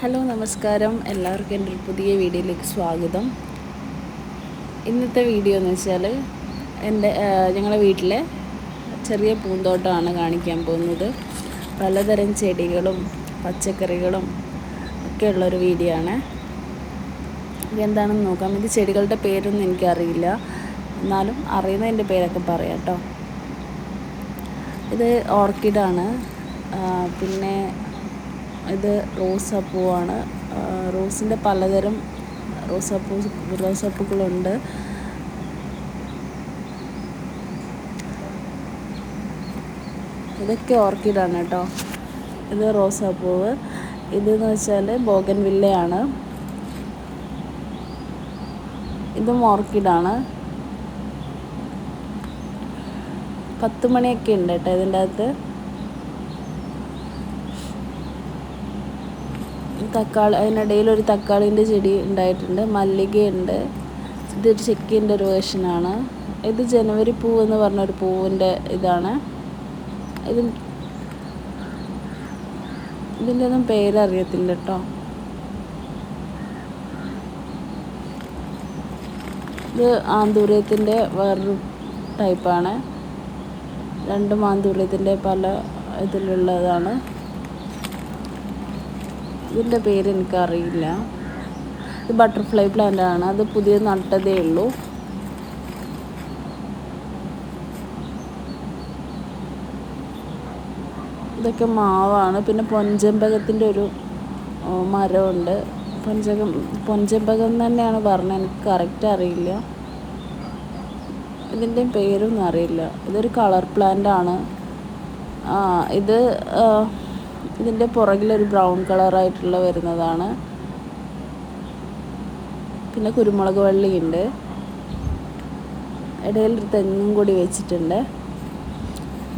Hello നമസ്കാരം. എല്ലാവർക്കും എന്റെ ഒരു പുതിയ വീഡിയോയിലേക്ക് സ്വാഗതം. ഇന്നത്തെ വീഡിയോ എന്ന് വെച്ചാൽ എന്റെ ഞങ്ങളുടെ വീട്ടിലെ ചെറിയ പൂന്തോട്ടമാണ് കാണിക്കാൻ പോകുന്നത്. പലതരം ചെടികളും പച്ചക്കറികളും ഒക്കെ ഉള്ളൊരു വീഡിയോ ആണ്. എന്താണെന്ന് നോക്കാം. ഇത് ചെടികളുടെ പേരൊന്നും എനിക്കറിയില്ല. എന്നാലും അറിയുന്നതിന്റെ പേരൊക്കെ പറയാം കേട്ടോ. ഇത് ഓർക്കിഡാണ്. പിന്നെ ഇത് റോസാപ്പൂവാണ് റോസിന്റെ പലതരം റോസാപ്പൂ റോസാപ്പൂക്കളുണ്ട് ഇതൊക്കെ ഓർക്കിഡാണ് കേട്ടോ. ഇത് റോസാപ്പൂവ് ഇതെന്ന് വെച്ചാൽ ബോഗൻ വില്ലയാണ് ഇതും ഓർക്കിഡാണ്. പത്ത് മണിയൊക്കെ ഉണ്ട് കേട്ടോ ഇതിന്റെ അകത്ത്. തക്കാളി അതിനിടയിൽ ഒരു തക്കാളിന്റെ ചെടി ഉണ്ടായിട്ടുണ്ട് മല്ലികയുണ്ട്. ഇതൊരു ചെക്കിന്റെ ഒരു വേർഷനാണ് ഇത് ജനുവരി പൂവ് എന്ന് പറഞ്ഞൊരു പൂവിന്റെ ഇതാണ്. ഇത് ഇതിന്റെ ഒന്നും പേരറിയത്തില്ല കേട്ടോ. ഇത് ആന്തൂര്യത്തിന്റെ വേറൊരു ടൈപ്പാണ് രണ്ടും ആന്തൂര്യത്തിന്റെ പല ഇതിലുള്ളതാണ്. ഇതിന്റെ പേര് എനിക്കറിയില്ല. ഇത് ബട്ടർഫ്ലൈ പ്ലാന്റ് ആണ്. അത് പുതിയ നട്ടതേ ഉള്ളൂ. ഇതൊക്കെ മാവാണ്. പിന്നെ പൊഞ്ചമ്പകത്തിന്റെ ഒരു മരമുണ്ട്. പൊഞ്ചകം പൊഞ്ചമ്പകം തന്നെയാണ് പറഞ്ഞത്. എനിക്ക് കറക്റ്റ് അറിയില്ല. ഇതിന്റെ പേരൊന്നും അറിയില്ല. ഇതൊരു കളർ പ്ലാന്റ് ആണ്. ഇത് ഇതിന്റെ പുറകിലൊരു ബ്രൗൺ കളറായിട്ടുള്ള വരുന്നതാണ്. പിന്നെ കുരുമുളക് വള്ളിയുണ്ട്. ഇടയിൽ ഒരു തെങ്ങും കൂടി വെച്ചിട്ടുണ്ട്.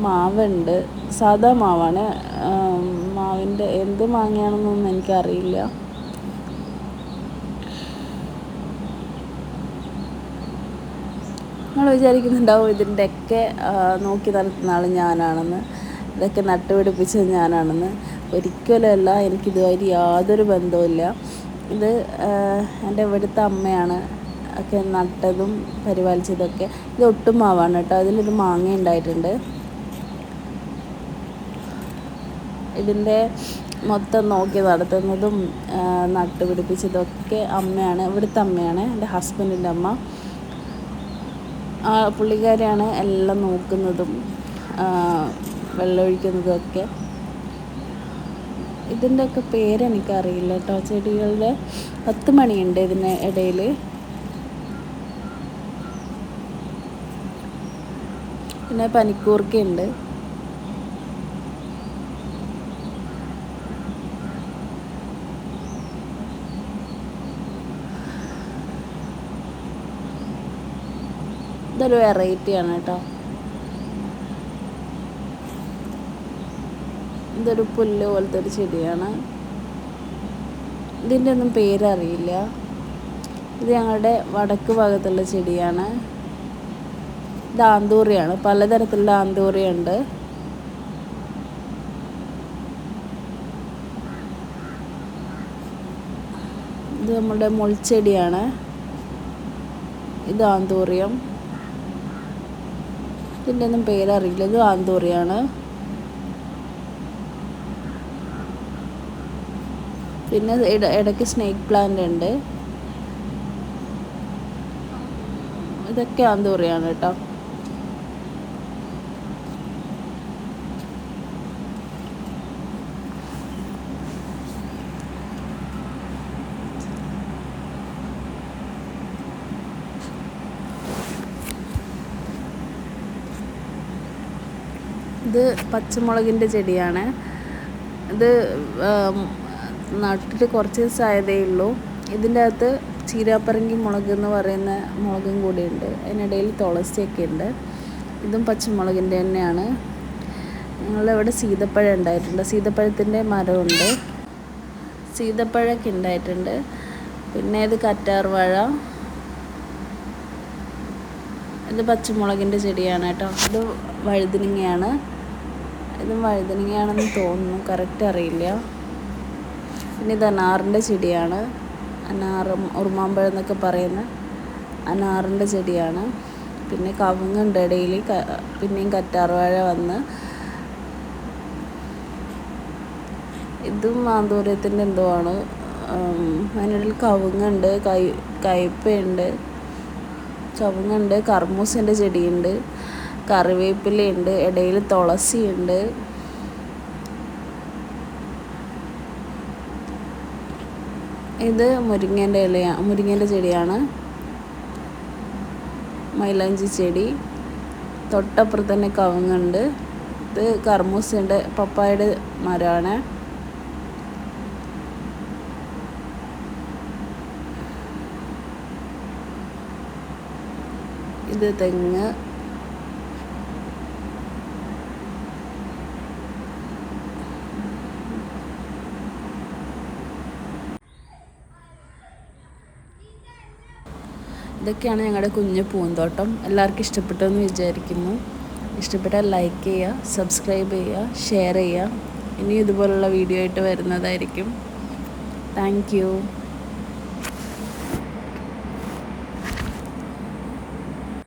മാവുണ്ട്. സാധാ മാവാണ്. മാവിന്റെ എന്ത് മാങ്ങയാണെന്നൊന്നും എനിക്കറിയില്ല. നിങ്ങൾ വിചാരിക്കുന്നുണ്ടാവും ഇതിന്റെയൊക്കെ നോക്കി നടത്തുന്ന ആൾ ഞാനാണെന്ന്. ഇതൊക്കെ നട്ടുപിടിപ്പിച്ചത് ഞാനാണെന്ന്. ഒരിക്കലുമല്ല എനിക്കിതുമായിട്ട് യാതൊരു ബന്ധവുമില്ല. ഇത് എന്റെ ഇവിടുത്തെ അമ്മയാണ് ഒക്കെ നട്ടതും പരിപാലിച്ചതൊക്കെ. ഇത് ഒട്ടും മാവാണ് കേട്ടോ. അതിലൊരു മാങ്ങ ഉണ്ടായിട്ടുണ്ട്. ഇതിന്റെ മൊത്തം നോക്കി നടത്തുന്നതും നട്ടുപിടിപ്പിച്ചതൊക്കെ അമ്മയാണ് ഇവിടുത്തെ അമ്മയാണ് എന്റെ ഹസ്ബൻഡിന്റെ അമ്മ. പുള്ളിക്കാരിയാണ് എല്ലാം നോക്കുന്നതും വെള്ളമൊഴിക്കുന്നതൊക്കെ ഇതിന്റെയൊക്കെ പേരെനിക്കറിയില്ല കേട്ടോ. ചെടികളുടെ പത്ത് മണിയുണ്ട് ഇതിന് ഇടയിൽ പിന്നെ പനിക്കൂർക്കയുണ്ട്. ഇതൊരു വെറൈറ്റിയാണ് കേട്ടോ. ഇതൊരു പുല്ല് പോലത്തെ ഒരു ചെടിയാണ്. ഇതിന്റെ ഒന്നും പേരറിയില്ല. ഇത് ഞങ്ങളുടെ വടക്ക് ഭാഗത്തുള്ള ചെടിയാണ്. ഇത് ആന്തൂറിയാണ്. പലതരത്തിലുള്ള ആന്തൂറിയുണ്ട് ഇത് നമ്മുടെ മുൾച്ചെടിയാണ്. ഇത് ആന്തൂറിയം. ഇതിന്റെ ഒന്നും പേരറിയില്ല. ഇത് ആന്തൂറിയാണ്. പിന്നെ ഇടയ്ക്ക് സ്നേക്ക് പ്ലാന്റ് ഉണ്ട്. ഇതൊക്കെ ആന്തൂറിയാണ് കേട്ടോ. ഇത് പച്ചമുളകിന്റെ ചെടിയാണ്. ഇത് നട്ടിട്ട് കുറച്ച് ദിവസമായതേ ഉള്ളൂ. ഇതിന്റെ അകത്ത് ചീരാപ്പറങ്കി മുളക് എന്ന് പറയുന്ന മുളകും കൂടിയുണ്ട് അതിനിടയിൽ തുളസിയൊക്കെ ഉണ്ട്. ഇതും പച്ചമുളകിന്റെ തന്നെയാണ്. ഞങ്ങളുടെ ഇവിടെ സീതപ്പഴം ഉണ്ടായിട്ടുണ്ട്. സീതപ്പഴത്തിന്റെ മരമുണ്ട്. സീതപ്പഴമൊക്കെ ഉണ്ടായിട്ടുണ്ട്. പിന്നെ ഇത് കറ്റാർവാഴ. ഇത് പച്ചമുളകിന്റെ ചെടിയാണ് കേട്ടോ. ഇത് വഴുതനങ്ങയാണ്. ഇതും വഴുതനങ്ങയാണെന്ന് തോന്നുന്നു. കറക്റ്റ് അറിയില്ല. പിന്നെ ഇത് അനാറിന്റെ ചെടിയാണ്. അനാറും ഉറുമാമ്പഴം എന്നൊക്കെ പറയുന്ന അനാറിന്റെ ചെടിയാണ്. പിന്നെ കവുങ്ങുണ്ട് ഇടയിൽ. പിന്നെയും കറ്റാർവാഴ വന്ന്. ഇതും മാന്തൂര്യത്തിന്റെ എന്തോ ആണ്. അതിനിടയിൽ കവുങ്ങുണ്ട് കൈ കയ്പയുണ്ട് കവുങ്ങുണ്ട് കർമ്മൂസിന്റെ ചെടിയുണ്ട് കറിവേപ്പിലയുണ്ട് ഇടയിൽ തുളസിയുണ്ട്. ഇത് മുരിങ്ങേന്റെ ഇലയാണ് മുരിങ്ങേന്റെ ചെടിയാണ്. മൈലാഞ്ചി ചെടി. തൊട്ടപ്പുറത്ത് തന്നെ കവുങ്ങുണ്ട്. ഇത് കർമ്മൂസിന്റെ പപ്പായുടെ മരമാണ്. ഇത് തെങ്ങ്. ഇതൊക്കെയാണ് ഞങ്ങളുടെ കുഞ്ഞു പൂന്തോട്ടം. എല്ലാവർക്കും ഇഷ്ടപ്പെട്ടു എന്ന് വിചാരിക്കുന്നു. ഇഷ്ടപ്പെട്ടാൽ ലൈക്ക് ചെയ്യുക സബ്സ്ക്രൈബ് ചെയ്യുക ഷെയർ ചെയ്യുക. ഇനി ഇതുപോലുള്ള വീഡിയോ ആയിട്ട് വരുന്നതായിരിക്കും. താങ്ക്